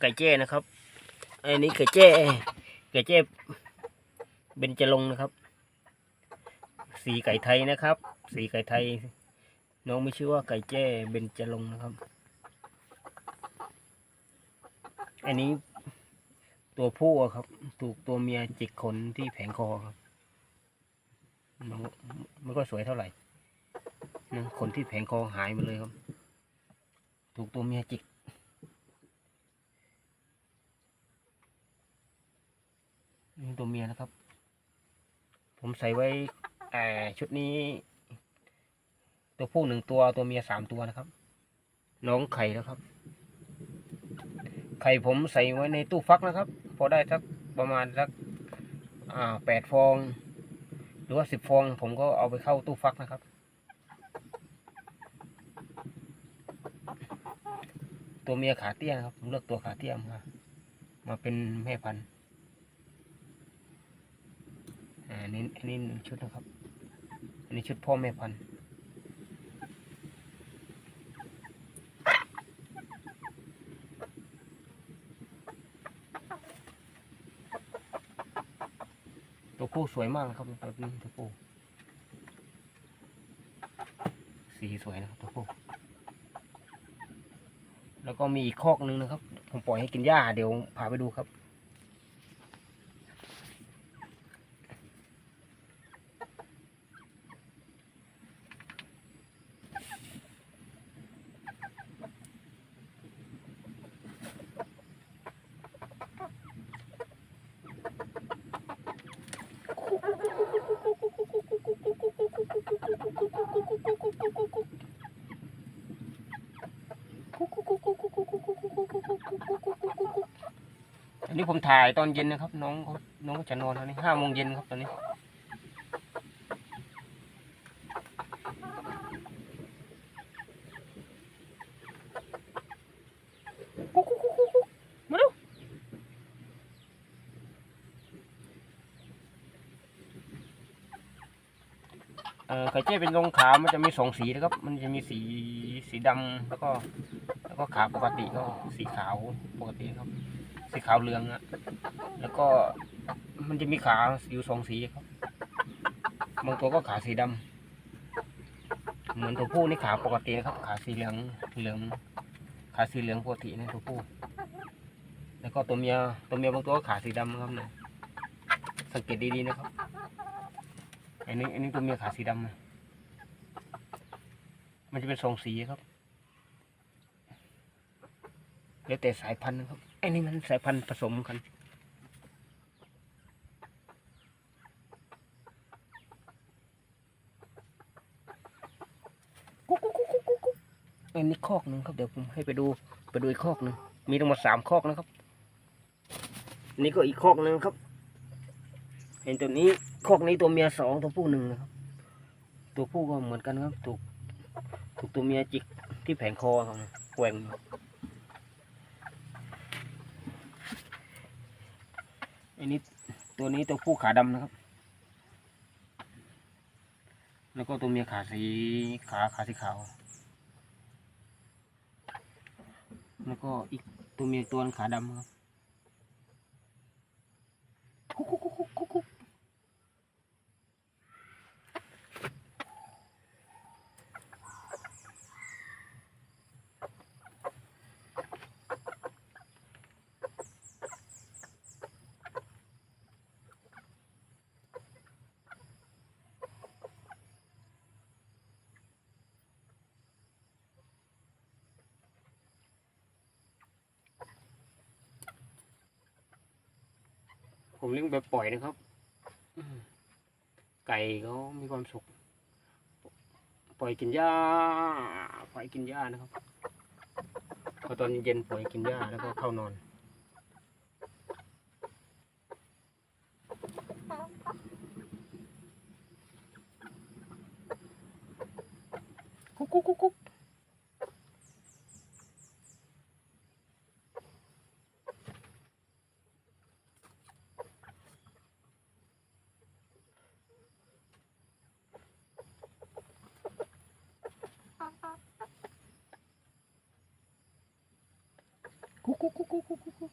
ไก่แจ้นะครับ อันนี้ไก่แจ้ไก่แจ้เบญจรงนะครับ สีไก่ไทยนะครับ สีไก่ไทย น้องไม่ชื่อว่าไก่แจ้เบญจรงนะครับ อันนี้ตัวผู้ครับ ถูกตัวเมียจิกขนที่แผงคอครับมันไม่ก็สวยเท่าไหร่นะขนที่แผงคอหายหมดเลยครับ ถูกตัวเมียจิก นี่ตัวเมียนะครับ ผมใส่ไว้เอ่อชุดนี้ ตัวผู้หนึ่งตัวตัวเมียสามตัวนะครับ น้องไข่แล้วครับ ไข่ผมใส่ไว้ในตู้ฟักนะครับ พอได้สักประมาณสักแปดฟอง หรือว่าสิบฟอง ผมก็เอาไปเข้าตู้ฟักนะครับ ตัวเมียขาเตี้ยครับผมเลือกตัวขาเตี้ยมามาเป็นแม่พันธุ์ อันนี้อันนี้หนึ่งชุดนะครับ อันนี้ชุดพ่อแม่พันธุ์ตัวผู้สวยมากนะครับตัวนี้ตัวผู้สีสวยนะครับตัวผู้แล้วก็มีอีกคอกหนึงนะครับ ผมปล่อยให้กินหญ้าเดี๋ยวพาไปดูครับ นนี้ผมถ่ายตอนเย็นนะครับ น้องเขาน้องก็จะนอนตอนนี้ห้าโมงเย็นครับตอนนี้มาดูเอ่อไข่เจ้เป็นทรงขาวมันจะมีสองสีนะครับ มันจะมีสีสีดำแล้วก็ แล้วก็ขาปกติก็สีขาวปกติครับ สีขาวเหลืองอะแล้วก็มันจะมีขาอยู่สองสีครับ บางตัวก็ขาสีดำเหมือนตัวผู้นี่ขาปกตินะครับ ขาสีเหลืองเหลือง ขาสีเหลืองปกตินะตัวผู้ แล้วก็ตัวเมียตัวเมียบางตัวก็ขาสีดำนะครับนะสังเกตดีๆนะครับ อันนี้อันนี้ตัวเมียขาสีดำนะมันจะเป็นสองสีครับ แล้วแต่สายพันธุ์นะครับ ไอ้นี่มันสายพันธุ์ผสมกัน กุ๊กกุ๊กกุ๊กกุ๊กกุ๊กอันนี้คอกหนึ่งครับ เดี๋ยวผมให้ไปดูไปดูอีกคอกหนึ่งมีทั้งหมดสามคอกนะครับอันนี้ก็อีกคอกหนึ่งครับ เห็นตัวนี้คอกนี้ตัวเมียสองตัวผู้หนึ่งนะครับ ตัวผู้ก็เหมือนกันครับ ถูก ถูกตัวเมียจิกที่แผงคอครับแกว่ง อันนี้ตัวนี้ตัวผู้ขาดำนะครับ แล้วก็ตัวเมียขาสีขาขาสีขาว แล้วก็อีกตัวเมียตัวนึงขาดำครับกุ๊กกุ๊กกุ๊กกุ๊กกุ๊ก ผมเลี้ยงแบบปล่อยนะครับ ไก่เขามีความสุข ปล่อยกินหญ้า ปล่อยกินหญ้านะครับ พอตอนเย็นปล่อยกินหญ้าแล้วก็เข้านอน กุ๊กกุ๊กกุ๊กกุ๊ก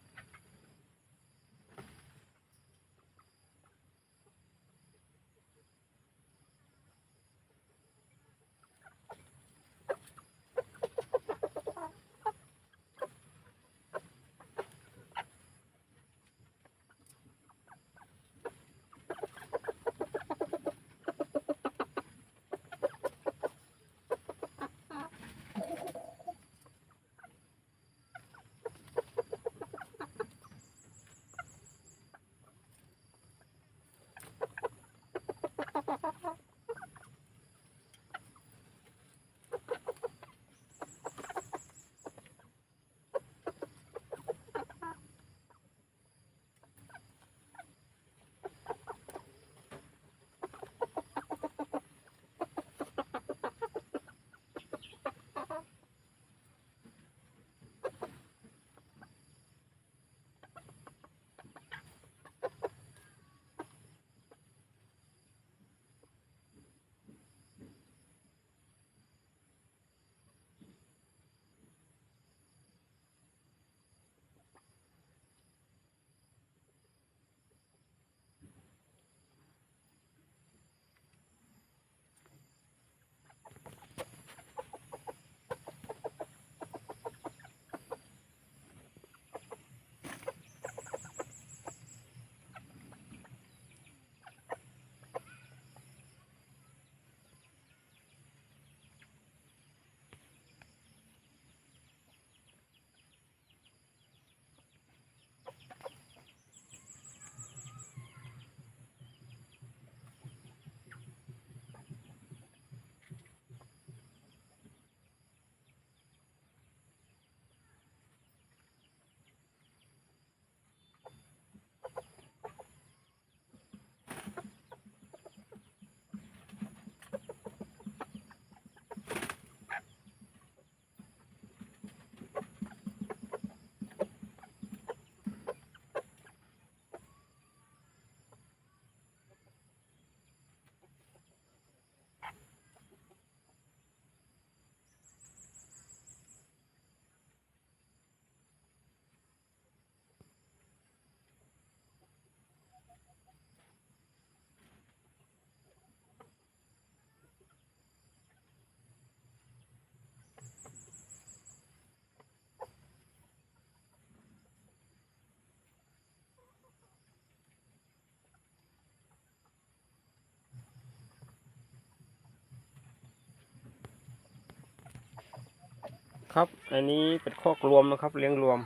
ครับ อันนี้เป็นคอกรวมนะครับ เลี้ยงรวม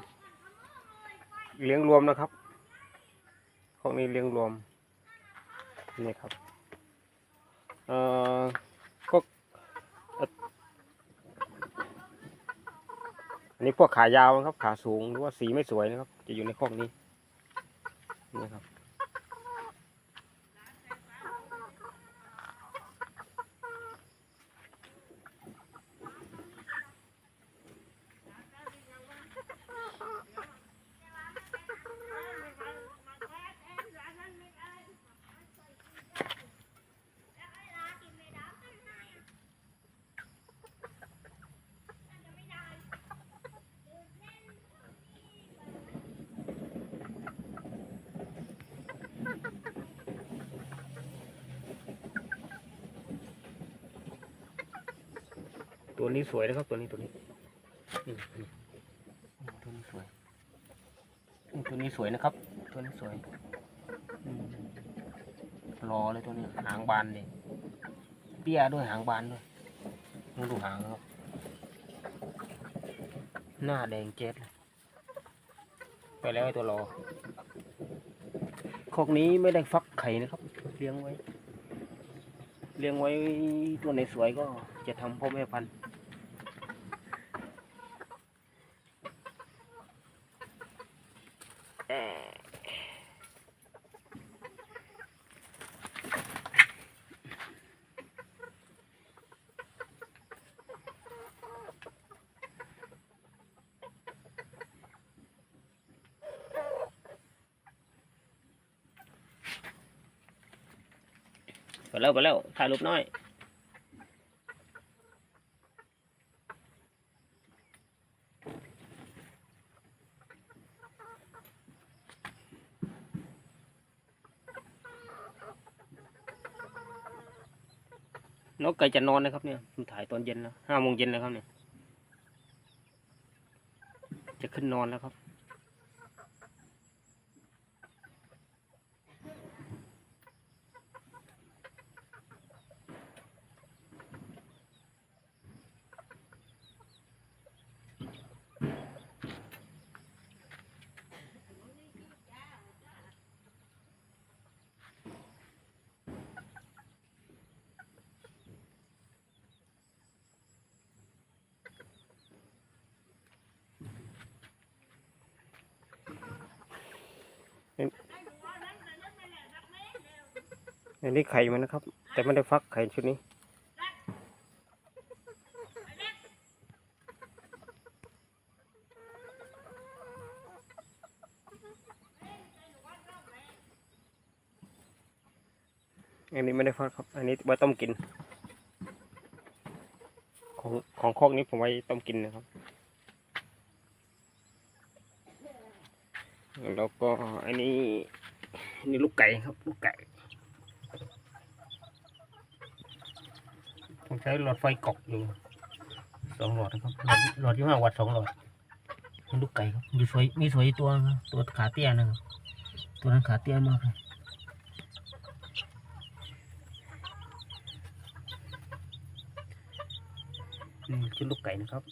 เลี้ยงรวมนะครับคอกนี้เลี้ยงรวม นี่ครับ เอ่อก็อ่ออันนี้พวกขายาวนะครับ ขาสูงหรือว่าสีไม่สวยนะครับ จะอยู่ในคอกนี้ นี่ครับ ตัวนี้สวยนะครับ ตัวนี้ตัวนี้นี่ตัวนี้สวยอืมตัวนี้สวยนะครับ ตัวนี้สวยรอเลยตัวนี้หางบานเลยเตี้ยด้วยหางบานด้วยลองดูหางครับ หน้าแดงเจ็ดเลยไปแล้วไอตัวรอคอกนี้ไม่ได้ฟักไข่นะครับ เลี้ยงไว้ เลี้ยงไว้ตัวไหนสวยก็จะทำพ่อแม่พันธุ์ แล้วก็แล้วถ่ายรูปน้อยนกไก่จะนอนนะครับเนี่ยผมถ่ายตอนเย็นแล้วห้าโมงเย็นแล้วครับเนี่ย จะขึ้นนอนแล้วครับ อันนี้ไข่มันนะครับ แต่ไม่ได้ฟักไข่ชุดนี้ อันนี้ไม่ได้ฟักครับ อันนี้ไว้ต้มกิน ของของคอกนี้ผมไว้ต้มกินนะครับ แล้วก็อันนี้อันนี้ลูกไก่ครับลูกไก่ ผมใช้หลอดไฟกอกอยู่สองหลอดนะครับ หลอดหลอดยี่ห้าวัตต์สองหลอดเป็นลูกไก่ครับมีสวยมีสวยตัวนะตัวขาเตี้ยนะครับตัวนั้นขาเตี้ยมากเลยนี่คือลูกไก่นะครับ